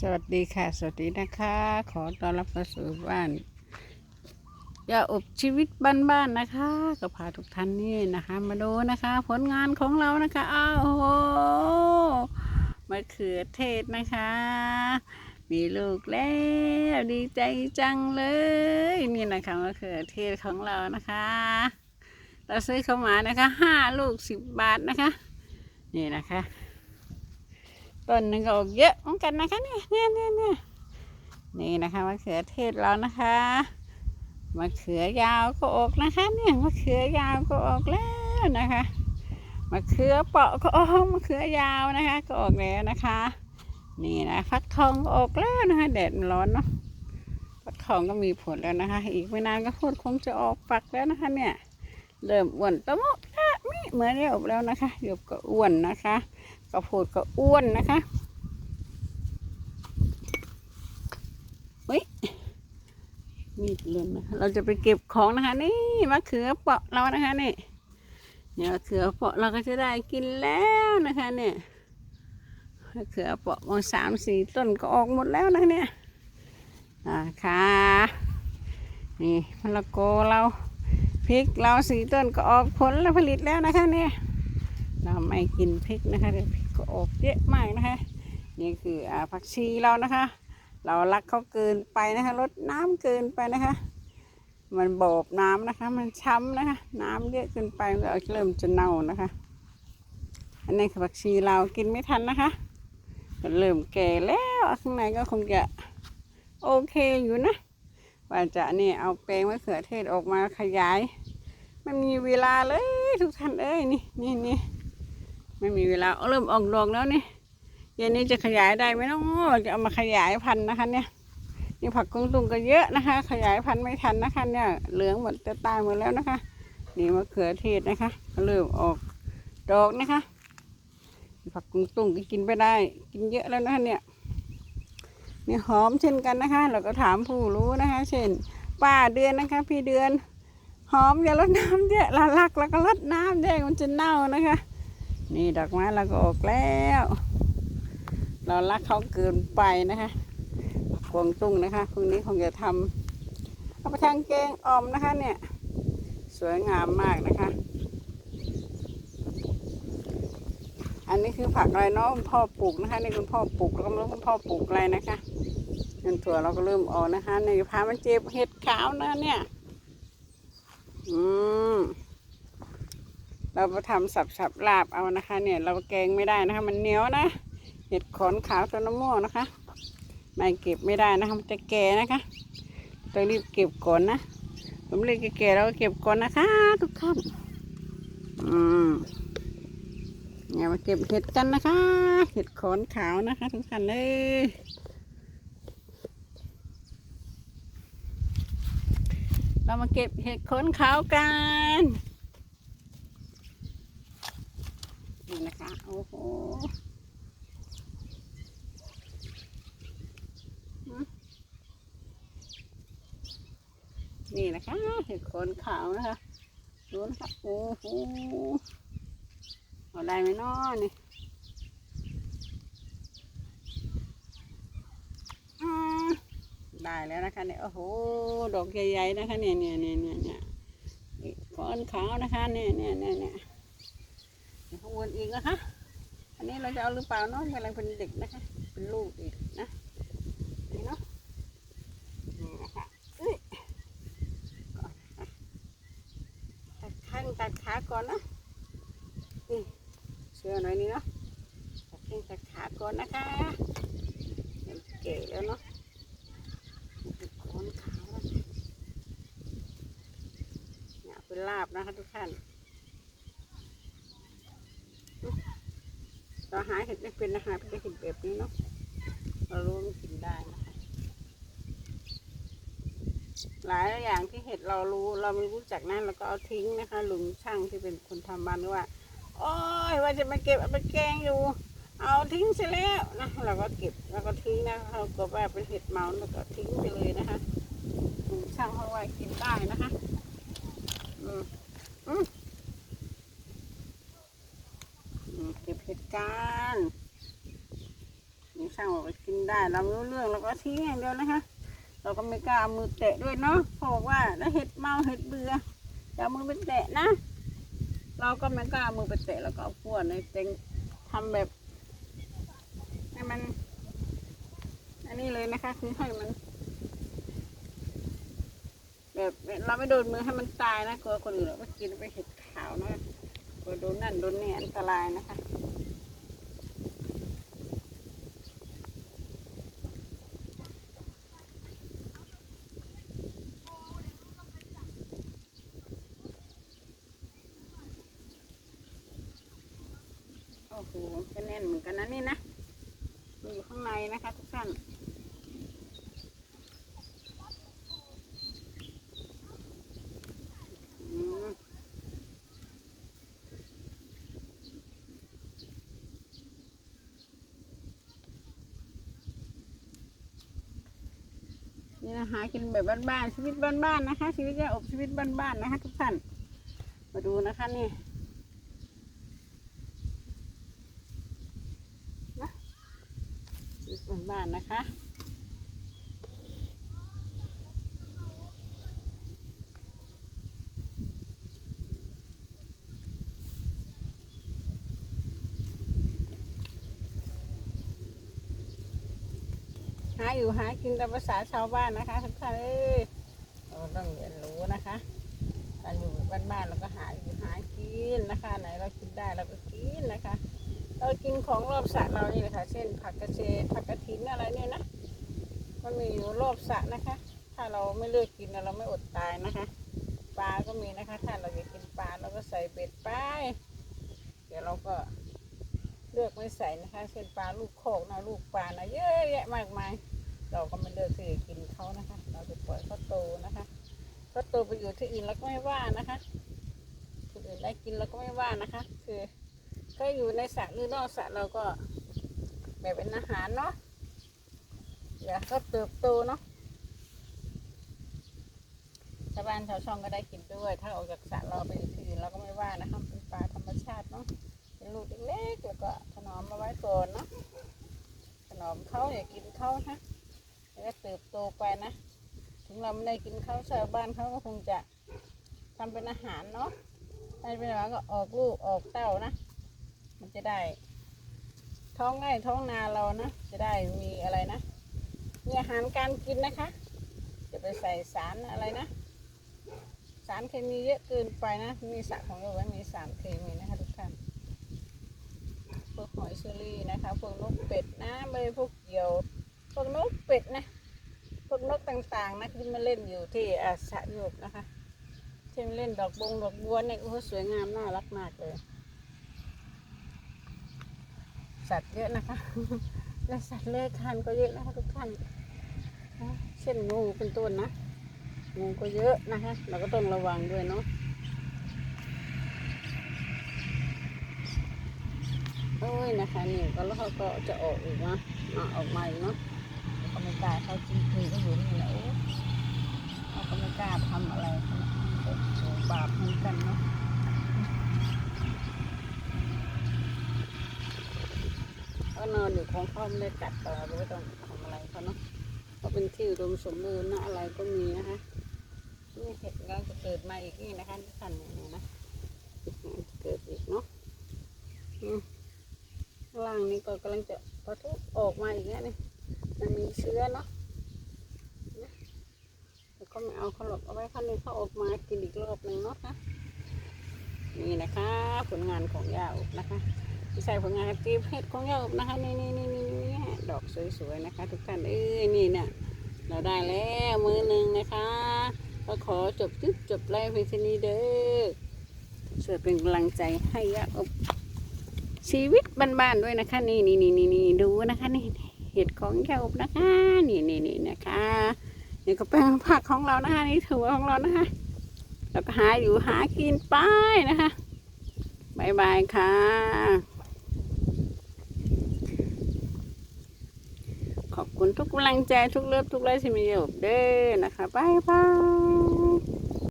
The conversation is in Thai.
สวัสดีค่ะ สวัสดีนะคะ ขอต้อนรับเข้าสู่บ้านอย่าอบชีวิตบ้านๆนะคะ ก็พาทุกท่านนี่นะคะ มาดูนะคะ ผลงานของเรานะคะอ้าวโอ้โหมะเขือเทศนะคะ มีลูกแล้วดีใจจังเลย นี่นะคะมะเขือเทศของเรานะคะ เราซื้อเข้ามานะคะห้าลูกสิบบาทนะคะ นี่นะคะ ต้นหนึ่งก็ออกเยอะเหมือนกันนะคะเนี่ยเนี่ยเนี่ยเนี่ยนี่นะคะมะเขือเทศเรานะคะมะเขือยาวก็ออกนะคะ เนี่ยมะเขือยาวก็ออกแล้วนะคะมะเขือเปาะก็ออกมะเขือยาวนะคะ ก็ออกแล้วนะคะ นี่นะฟักทองก็ออกแล้วนะคะแดดมันร้อนเนาะฟักทองก็มีผลแล้วนะคะ อีกไม่นานก็พูดคงจะออกฝักแล้วนะคะ เนี่ยเริ่มอ้วนตะมุ มิเหมือนเดียวแล้วนะคะเดี๋ยวก็อ้วนนะคะกระโพดก็อ้วนนะคะเฮ้ยมีดเล่นนะคะเราจะไปเก็บของนะคะ นี่มะเขือเปาะเรานะคะนี่เนี่ยมะเขือเปาะเราก็จะได้กินแล้วนะคะเนี่ยมะเขือเปาะมาสามสี่ต้นก็ออกหมดแล้วนะเนี่ยอ่าค่ะนี่มะละกอเรา ริกเราสีต้นก็ออกผลและผลิตแล้วนะคะเนี่ยเราไม่กินพริกนะคะเดี๋ยวพริกก็ออกเยอะมากนะคะ นี่คืออาผักชีเรานะคะ เรารักเขาเกินไปนะคะลดน้ำเกินไปนะคะ มันโบบน้ำนะคะ มันช้ำนะคะ น้ำเยอะเกินไปมันก็เริ่มจะเน่านะคะ อันนี้คือผักชีเรากินไม่ทันนะคะมันเริ่มแก่แล้วข้างในก็คงจะโอเคอยู่นะ ว่าจะนี่เอาแปลงมะเขือเทศออกมาขยายไม่มีเวลาเลยทุกท่านเอ้ยนี่นี่นี่ไม่มีเวลาเริ่มออกดอกแล้วนี่เย็นนี้จะขยายได้ไหมน้องจะเอามาขยายพันธุ์นะคะเนี่ยนี่ผักกุ้งตุงก็เยอะนะคะ ขยายพันธุ์ไม่ทันนะคะเนี่ยเหลืองหมดจะตายหมดแล้วนะคะ นี่มะเขือเทศนะคะเริ่มออกดอกนะคะ ผักกุ้งตุงก็กินไปได้ กินเยอะแล้วนะคะเนี่ย นี่หอมเช่นกันนะคะ เราก็ถามผู้รู้นะคะ เช่น ป้าเดือนนะคะ พี่เดือน หอมอย่าลดน้ำเยอะละลักแล้วก็ลดน้ำแดงมันจะเน่านะคะ นี่ดอกไม้เราก็ออกแล้ว เรารักเขาเกินไปนะคะกวงตุ้งนะคะพรุ่งนี้คงจะทำเอาไปทางแกงออมนะคะ เนี่ย สวยงามมากนะคะ อันนี้คือผักอะไรเนาะคุณพ่อปลูกนะคะนี่คุณพ่อปลูกแล้วก็ไม่รู้คุณพ่อปลูกอะไรนะคะ เงินถั่วเราก็เริ่มออกนะคะในพามันเจ็บเห็ดขาวนะเนี่ย อืมเราไปทำสับสับๆลาบเอานะคะ เนี่ย เราแกงไม่ได้นะคะ มันเหนียวนะ เห็ดขอนขาวตัวน้ำม่วงนะคะไม่เก็บไม่ได้นะคะมันจะแก่นะคะต้องรีบเก็บก่อนนะผมเรียกแก่ๆเราก็เก็บก่อนนะคะ ทุกท่านอืมเนี่ยมาเก็บเห็ดกันนะคะ เห็ดขอนขาวนะคะ ทุกท่านเลย เรามาเก็บเห็ดขอนขาวกันนี่นะคะ โอ้โหนี่นะคะเห็ดโคนขาวนะคะดูนะคะโอ้โหเอาได้ไหมน้อนี่อืม ได้แล้วนะคะเนี่ยโอ้โหดอกใหญ่ๆนะคะเนี่ยเนี่ยเนี่ยเนี่ยเนี่ยเห็ดโคนขาวนะคะเนี่ยเนี่ยเนี่ยเนี่ยข้างบนอีกนะคะ อันนี้เราจะเอาหรือเปล่าเนาะกำลังเป็นเด็กนะคะ เป็นลูกอีกนะนี่เนาะนี่นะคะเอ้ยก่อนตัดข้างตัดขาก่อนนะนี่เชื่อหน่อยนี่เนาะตัดข้างตัดขาก่อนนะคะเก๋แล้วเนาะเป็นขนขาวแล้วเนี่ยเป็น ลาบนะคะทุกท่านเราหาเห็ดไม่เป็นนะคะเป็นเห็ดแบบนี้เนาะเรารู้มันกินได้นะคะ หลายอย่างที่เห็ดเรารู้เราไม่รู้จักนะเราก็เอาทิ้งนะคะลุงช่างที่เป็นคนทำบ้านว่าโอ้ยว่าจะมาเก็บเอาไปแกงอยู่ เอาทิ้งเสียแล้วนะเราก็เก็บแล้วก็ทิ้งนะเราก็ว่าเป็นเห็ดเมาแล้วก็ทิ้งไปเลยนะคะลุงช่างเขาว่ากินได้นะคะ เก็บเห็ดกันนี่ช่างบอกว่ากินได้ เราไม่รู้เรื่องเราก็ทิ้งอย่างเดียวนะคะ เราก็ไม่กล้ามือแตะด้วยเนาะเพราะบอกว่าแล้วเห็ดเมาเห็ดเบื่อจะเอามือไปแตะนะ เราก็ไม่กล้ามือไปแตะแล้วก็เอาขั้วในเต็งทำแบบให้มัน อันนี้เลยนะคะคือให้มัน แบบเราไม่โดนมือให้มันตายนะกลัวคนอื่นเราก็กินไปเห็ดขาวนะกลัวโดนนั่นโดนนี่อันตรายนะคะโอ้โหก็แน่นเหมือนกันนะนี่นะมันอยู่ข้างในนะคะทุกท่าน หากินแบบบ้านๆชีวิตบ้านๆนะคะ ชีวิตจะอบชีวิตบ้านๆนะคะ ทุกท่านมาดูนะคะนี่ชีวิตบ้านๆนะคะ อยู่หากินตามภาษาชาวบ้านนะคะทุกท่านเอ้ยเราต้องเรียนรู้นะคะการอยู่บ้านๆเราก็หาอยู่หากินนะคะ ไหนเรากินได้เราก็กินนะคะ เรากินของรอบสระเรานี่แหละค่ะเช่นผักกระเฉดผักกระถินอะไรเนี่ยนะมันมีอยู่รอบสระนะคะ ถ้าเราไม่เลือกกินเราไม่อดตายนะคะปลาก็มีนะคะ ถ้าเราอยากกินปลาเราก็ใส่เบ็ดไปเดี๋ยวเราก็เลือกไม่ใส่นะคะ เช่นปลาลูกโคกนะลูกปลานะเยอะแยะมากมาย เราก็ไม่เลือกที่จะกินเขานะคะ เราจะปล่อยเขาโตนะคะเขาโตไปอยู่ที่อื่นเราก็ไม่ว่านะคะคนอื่นได้กินเราก็ไม่ว่านะคะ คือก็อยู่ในสระหรือนอกสระเราก็แบบเป็นอาหารเนาะเดี๋ยวก็เติบโตเนาะชาวบ้านชาวช่องก็ได้กินด้วย ถ้าออกจากสระเราไปอยู่ที่อื่นเราก็ไม่ กินเขาวชาวบ้านเขาก็คงจะทำเป็นอาหารเนาะถ้เป็นอาหารก็ออกลูกออกเต้านะ มันจะได้ ท้องไร่ท้องนาเรานะ จะได้มีอะไรนะ มีอาหารการกินนะคะ จะไปใส่สารอะไรนะ สารเคมีเยอะเกินไปนะ มีสารของเราไว้มีสารเคมีนะคะทุกท่านพวกหอยเชอรี่นะคะ พวกนกเป็ดนะเบยพวกเหยี่ยว พวกนกเป็ดนะางนะที่มาเล่นอยู่ที่อาสะโยกนะคะเช่นเล่นดอกบงดอกบัวเนี่ยโอ้สวยงามน่ารักมากเลย สัตว์เยอะนะคะ และสัตว์เลื้อยคลานก็เยอะนะคะทุกท่านนะเช่นงูเป็นต้นนะงูก็เยอะนะคะ เราก็ต้องระวังด้วยเนาะโอ้ยนะคะนี่ก็แล้วเขาก็จะออกอีกนะมาออกมาอีกเนาะ กล้าเขาจริงคือก็อยู่นี่แหละโอ้เขาก็ไม่กล้าทำอะไรเขาโอ้บาปเหมือนกันเนาะก็นอนอยู่ของเขาไม่ได้กัดต่อไม่ต้องทำอะไรเขาเนาะเขาเป็นที่อุดมสมบูรณ์นะอะไรก็มีนะคะนี่เห็ดก็จะเกิดมาอีกนี่นะคะทุกท่านนี่นะเกิดอีกเนาะล่างนี้ก็กำลังจะปะทุออกมาอีกแล้วนี่ มันมีเชื้อเนาะนะแต่ก็ไม่เอาเขาหรอกเอาไว้ข้างนี้เขาออกมากินอีกรอบหนึ่งเนาะนะนี่นะคะผลงานของยาอุนะคะใส่ผลงานกีบเห็ดของยาอบนะคะนี่นี่นี่นี่นี่ดอกสวยๆนะคะ ทุกท่านเอ้ยนี่เนี่ยเราได้แล้วมือหนึ่งนะคะก็ขอจบจึ๊บจบไลฟ์เพียงเท่านี้เด้อช่วยเป็นกำลังใจให้ยาอบชีวิตบ้านๆด้วยนะคะ นี่นี่นี่นี่นี่ดูนะคะนี่ เห็ดของยาอบนะคะ นี่นี่นี่นะคะนี่ก็เป็นผักของเรานะคะนี่ถั่วของเรานะคะแล้วก็หาอยู่หากินไปนะคะบายบายค่ะขอบคุณทุกกำลังใจทุกเลิฟทุกไลค์ที่มีอยู่เด้อนะคะบายบาย